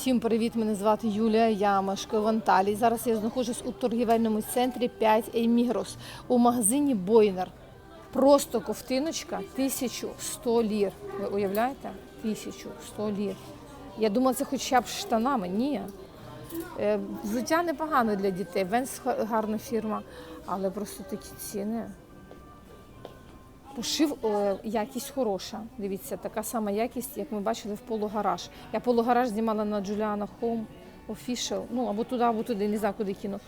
Всім привіт! Мене звати Юлія Ямашко в Анталії. Зараз я знаходжусь у торгівельному центрі 5 Еймігрос у магазині Бойнер. Просто ковтиночка 1100 лір. Ви уявляєте? 1100 лір. Я думала, це хоча б штанами. Ні. Е, Взуття непогано для дітей. Венс гарна фірма, але просто такі ціни. Пошив е, якість хороша. Дивіться, така сама якість, як ми бачили в полугараж. Я полугараж знімала на Juliana Home Official, ну або туди, або туди, не знаю, куди кину.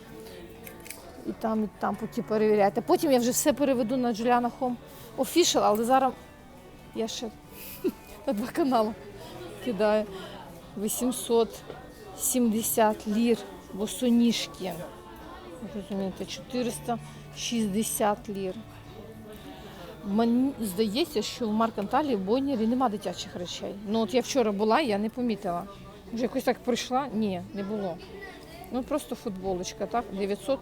І там, і там поки перевіряйте. Потім я вже все переведу на Juliana Home Official, але зараз я ще на два канали кидаю. 870 лір босоніжки. Розумієте, 460 лір. Мені здається, що в Марканталі в Бойнері нема дитячих речей. Ну от я вчора була, я не помітила. Вже якось так прийшла? Ні, не було. Ну просто футболочка, так? 900.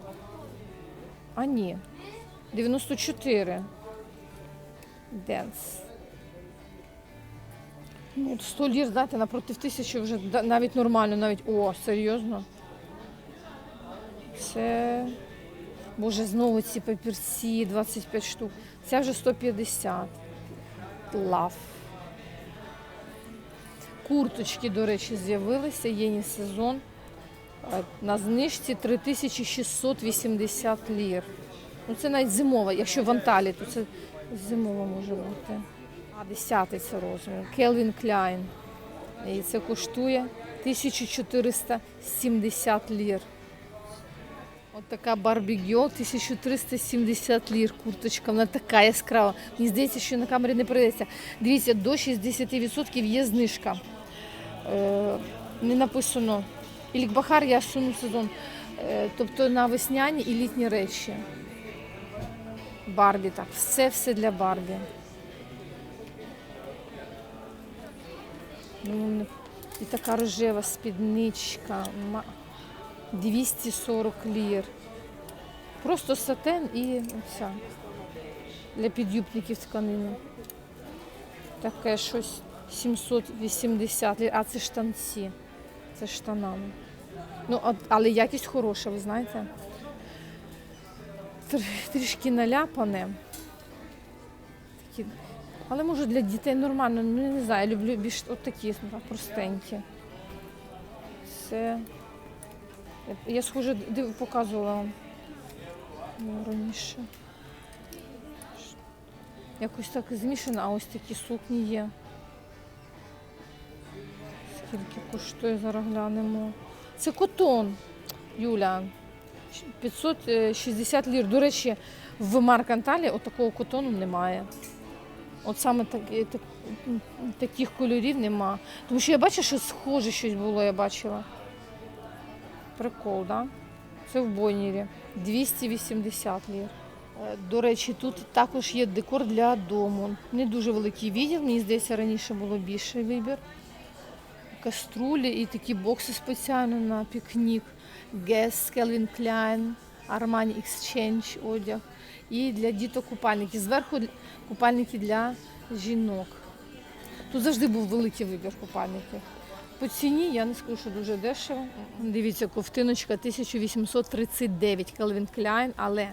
А ні. 94. Денс. Ну, от 100 лір, знаєте, напроти тисячі вже навіть нормально, навіть. О, серйозно. Це. Боже, знову ці папірці 25 штук. Ця вже 150. Лав. Курточки, до речі, з'явилися. Єні сезон. На знижці 3680 лір. Ну, це навіть зимова. Якщо в Анталії, то це зимова може бути. А 10 це розмір. Келвін Кляйн. І це коштує 1470 лір. От така Барбі Гьол, 1370 лір курточка, вона така яскрава. Мені здається, що на камері не передається. Дивіться, до 60% є знижка. Е, не написано. Ілікбахар я суну сезон. Е, тобто на весняні і літні речі. Барбі так. Все все для Барбі. Ну, І така рожева спідничка. Ма- 240 лір. Просто сатен і оця. Для підюбників тканини. Таке щось 780 лір. А це штанці. Це штанами. Ну, але якість хороша, ви знаєте. Трішки наляпане. Але може для дітей нормально, ну не знаю, я люблю більш от такі простенькі. Це. Я- схоже див, показувала ну, раніше. Якось так змішано, а ось такі сукні є. Скільки коштує, зараз глянемо. Це котон, Юля. 560 лір. До речі, в Марканталі отакого котону немає. От саме так, так, таких кольорів нема. Тому що я бачу, що схоже щось було, я бачила. Прикол, да? Це в Бойнірі. 280 лір. Е, До речі, тут також є декор для дому. Не дуже великий відділ, мені здається, раніше було більший вибір. Каструлі і такі бокси спеціально на пікнік. Guess, Calvin Klein, Armani Exchange одяг. І для діток купальники. Зверху купальники для жінок. Тут завжди був великий вибір купальників. По ціні я не скажу, що дуже дешево. Дивіться, ковтиночка 1839 Calvin Klein, але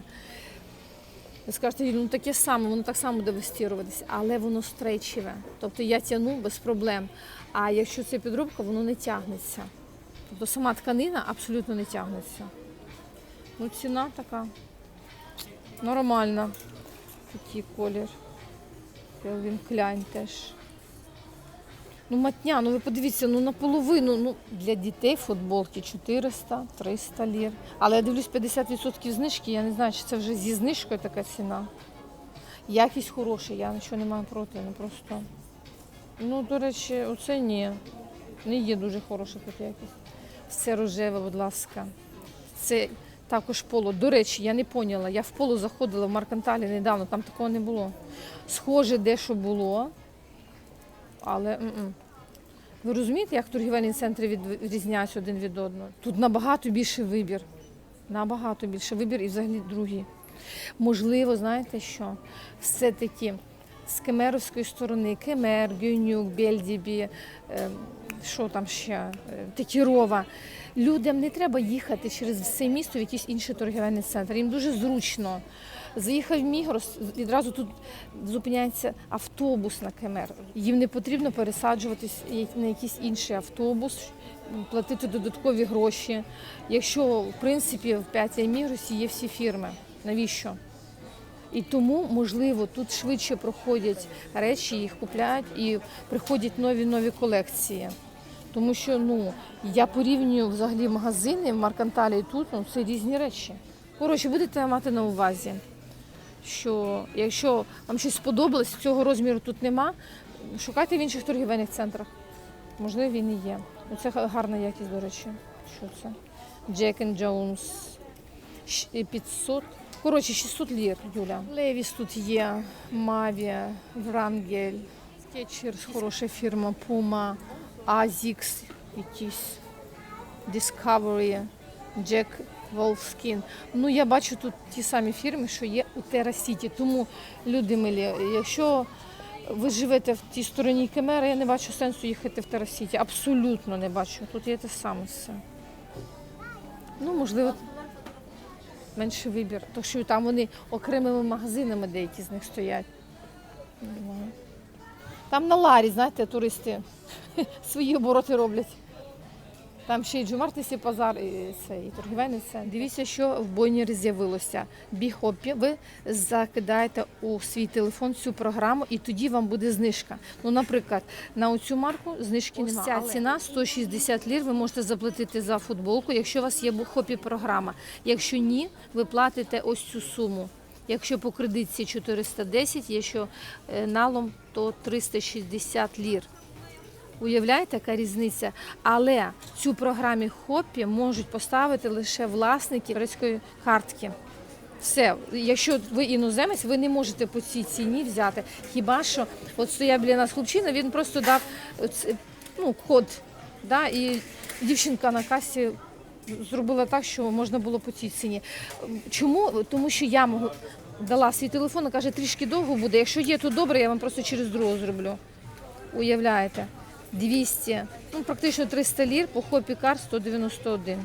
ви скажете, ну таке саме, воно так само буде вистіруватися, але воно стрейчеве. Тобто я тягну без проблем. А якщо це підробка, воно не тягнеться. Тобто сама тканина абсолютно не тягнеться. Ну, ціна така нормальна. Такий колір. Calvin Klein теж. Ну, матня, ну ви подивіться, ну наполовину, ну для дітей футболки 400-300 лір. Але я дивлюсь 50% знижки, я не знаю, чи це вже зі знижкою така ціна. Якість хороша, я нічого не маю проти, ну просто. Ну, до речі, оце ні. Не є дуже хороша тут якість. Все рожеве, будь ласка. Це також поло. До речі, я не поняла. Я в поло заходила в Марканталі недавно, там такого не було. Схоже, дещо було, але м-м. Ви розумієте, як торгівельні центри відрізняються один від одного? Тут набагато більший вибір. Набагато більший вибір і взагалі другі. Можливо, знаєте що? Все-таки з кемеровської сторони, Кемер, Гюнюк, Бельдібі, ем, що там ще, е, Тетірова. Людям не треба їхати через все місто в якийсь інший торгівельний центр. Їм дуже зручно. Заїхав Мігрос, відразу тут зупиняється автобус на Кемер. Їм не потрібно пересаджуватись на якийсь інший автобус, платити додаткові гроші. Якщо в принципі в 5 Мігросі є всі фірми, навіщо? І тому, можливо, тут швидше проходять речі, їх купляють і приходять нові нові колекції. Тому що ну я порівнюю взагалі магазини в Марканталі і тут ну, це різні речі. Коротше, будете мати на увазі, що якщо вам щось сподобалось, цього розміру тут нема, шукайте в інших торгівельних центрах. Можливо, він і є. Це гарна якість, до речі. Що це? Jack and Jones. 500. Коротше, 600 лір, Юля. Левіс тут є, Маві, Врангель, Skechers, хороша фірма, Puma, Asics, якісь, Discovery, Jack Wolfskin. Ну, я бачу тут ті самі фірми, що є у City. Тому, люди милі, якщо ви живете в тій стороні Кемера, я не бачу сенсу їхати в City. Абсолютно не бачу. Тут є те саме все. Ну, можливо, менший вибір. Тому що там вони окремими магазинами деякі з них стоять. Там на Ларі, знаєте, туристи свої обороти роблять. Там ще й Джумартисі базар, і це, і торгівельний центр. Дивіться, що в Бойнері з'явилося. Біхопі. Ви закидаєте у свій телефон цю програму, і тоді вам буде знижка. Ну, наприклад, на оцю марку знижки Ось немає. ця ціна 160 лір. Ви можете заплатити за футболку, якщо у вас є Бухопі програма. Якщо ні, ви платите ось цю суму. Якщо по кредитці 410, якщо е, налом, то 360 лір. Уявляєте, яка різниця? Але цю програмі Хопі можуть поставити лише власники турецької картки. Все, якщо ви іноземець, ви не можете по цій ціні взяти. Хіба що от стояв біля нас хлопчина, він просто дав ну, код. Да, і дівчинка на касі зробила так, що можна було по цій ціні. Чому? Тому що я можу дала свій телефон каже, трішки довго буде. Якщо є, то добре, я вам просто через другого зроблю. Уявляєте? 200, ну практично 300 лір, по хопі кар 191.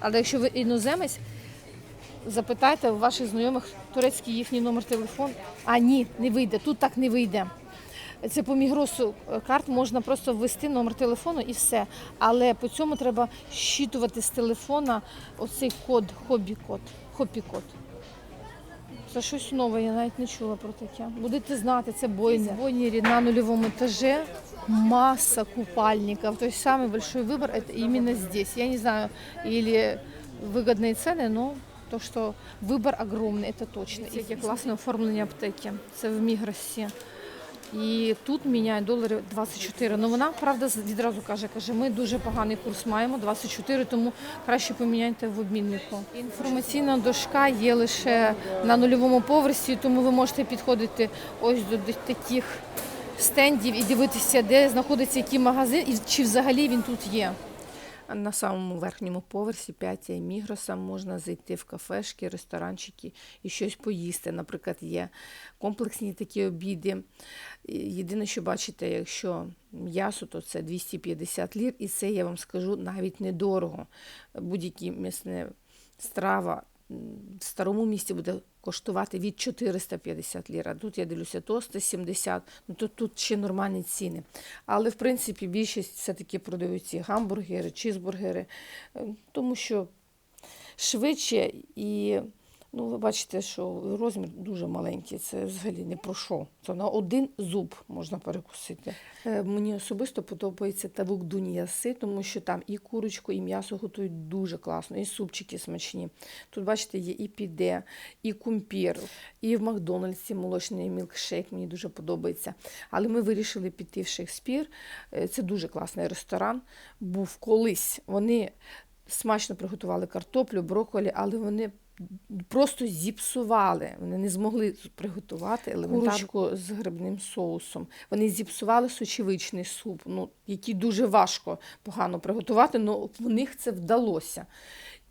Але якщо ви іноземець, запитайте у ваших знайомих турецький їхній номер телефону. А ні, не вийде. Тут так не вийде. Це по мігросу е, карт можна просто ввести номер телефону і все. Але по цьому треба щитувати з телефона оцей код, хобі-код. Хопі-код. Це щось нове, я навіть не чула про таке. Будете знати, це бойня. Бойнері на нульовому етажі масса купальников. То есть самый большой выбор это именно здесь. Я не знаю, или выгодные цены, но то, что выбор огромный, это точно. І яке класне оформлення аптеки. Це в Мігросі. І тут міняють долари 24. Ну вона правда відразу каже, каже, ми дуже поганий курс маємо 24, тому краще поміняйте в обміннику. Інформаційна дошка є лише на нульовому поверсі, тому ви можете підходити ось до таких стендів і дивитися, де знаходиться який магазин, і чи взагалі він тут є. На самому верхньому поверсі 5 Мігроса можна зайти в кафешки, ресторанчики і щось поїсти. Наприклад, є комплексні такі обіди. Єдине, що бачите, якщо м'ясо, то це 250 лір, і це я вам скажу навіть недорого. Будь-які м'ясне страва в старому місті буде коштувати від 450 лір. А тут я дивлюся, то 170, ну то тут ще нормальні ціни. Але в принципі більшість все-таки продають ці гамбургери, чізбургери, е, тому що швидше і ну, ви бачите, що розмір дуже маленький. Це взагалі не про що. Це на один зуб можна перекусити. Е, Мені особисто подобається тавук дуніяси, тому що там і курочку, і м'ясо готують дуже класно, і супчики смачні. Тут, бачите, є і піде, і кумпір, і в Макдональдсі молочний мілкшейк мені дуже подобається. Але ми вирішили піти в Шекспір. Е, Це дуже класний ресторан. Був колись. Вони смачно приготували картоплю, брокколі, але вони просто зіпсували. Вони не змогли приготувати елементарку з грибним соусом. Вони зіпсували сочевичний суп, ну, який дуже важко погано приготувати, але в них це вдалося.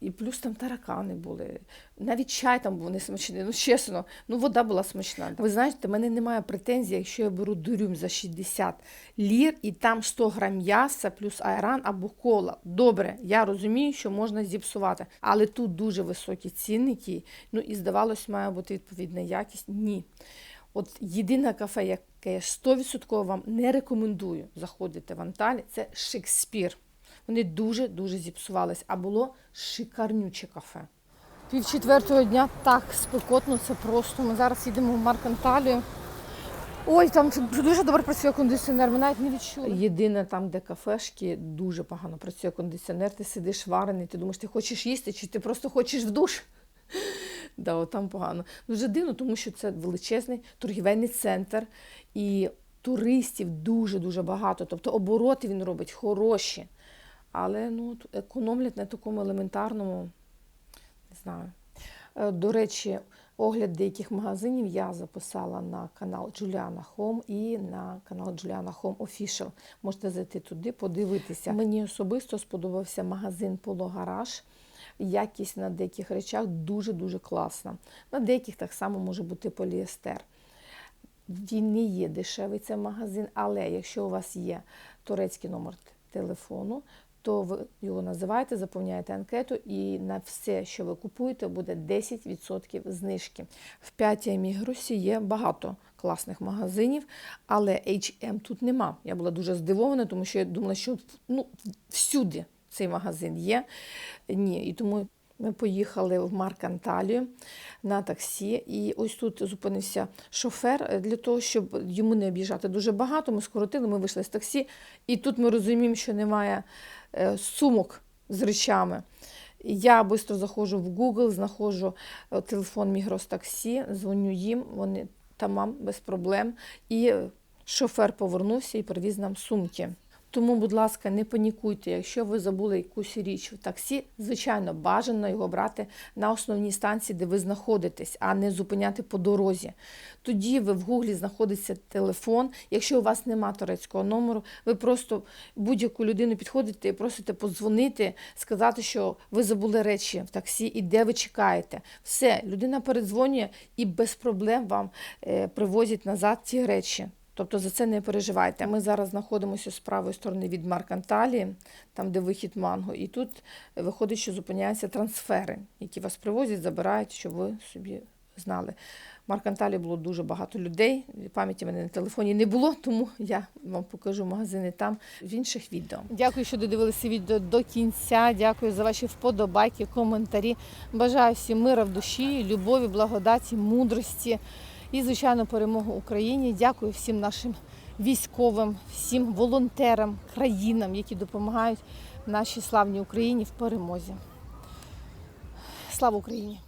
І плюс там таракани були. Навіть чай там був несмачний. Ну, чесно, ну вода була смачна. Ви знаєте, в мене немає претензій, якщо я беру дурюм за 60 лір і там 100 грам м'яса, плюс айран або кола. Добре, я розумію, що можна зіпсувати. Але тут дуже високі цінники. Ну і здавалось, має бути відповідна якість. Ні. От єдине кафе, яке я 100% вам не рекомендую заходити в Анталі, це Шекспір. Вони дуже-дуже зіпсувались, а було шикарнюче кафе. Пів четвертого дня так спекотно, це просто. Ми зараз їдемо в Марк Анталію. Ой, там дуже добре працює кондиціонер, ми навіть не відчули. Єдине там, де кафешки, дуже погано працює кондиціонер, ти сидиш варений, ти думаєш, ти хочеш їсти, чи ти просто хочеш в душ. Да, от там погано. Дуже дивно, тому що це величезний торгівельний центр і туристів дуже-дуже багато. Тобто обороти він робить хороші. Але ну, економлять на такому елементарному, не знаю. Е, До речі, огляд деяких магазинів я записала на канал Juliana Home і на канал Juliana Home Official. Можете зайти туди, подивитися. Мені особисто сподобався магазин Garage. Якість на деяких речах дуже-дуже класна. На деяких так само може бути поліестер. Він не є дешевий цей магазин, але якщо у вас є турецький номер телефону, то ви його називаєте, заповняєте анкету, і на все, що ви купуєте, буде 10% знижки. В 5 Мігрусі є багато класних магазинів, але H&M тут нема. Я була дуже здивована, тому що я думала, що ну, всюди цей магазин є. Ні, і тому ми поїхали в Марк Анталію на таксі, і ось тут зупинився шофер для того, щоб йому не об'їжджати дуже багато. Ми скоротили, ми вийшли з таксі, і тут ми розуміємо, що немає е, сумок з речами. Я швидко заходжу в Google, знаходжу е, телефон Мігрос таксі, дзвоню їм, вони тамам без проблем. І шофер повернувся і привіз нам сумки. Тому, будь ласка, не панікуйте, якщо ви забули якусь річ в таксі, звичайно, бажано його брати на основній станції, де ви знаходитесь, а не зупиняти по дорозі. Тоді ви в гуглі знаходиться телефон. Якщо у вас нема турецького номеру, ви просто будь-яку людину підходите і просите подзвонити, сказати, що ви забули речі в таксі і де ви чекаєте. Все, людина передзвонює і без проблем вам е, привозять назад ті речі. Тобто за це не переживайте. Ми зараз знаходимося з правої сторони від Марканталії, там де вихід манго, і тут виходить, що зупиняються трансфери, які вас привозять, забирають, щоб ви собі знали. В Марканталі було дуже багато людей. Пам'яті мене на телефоні не було, тому я вам покажу магазини там в інших відео. Дякую, що додивилися відео до кінця. Дякую за ваші вподобайки, коментарі. Бажаю всім мира в душі, любові, благодаті, мудрості і, звичайно, перемогу Україні. Дякую всім нашим військовим, всім волонтерам, країнам, які допомагають нашій славній Україні в перемозі. Слава Україні!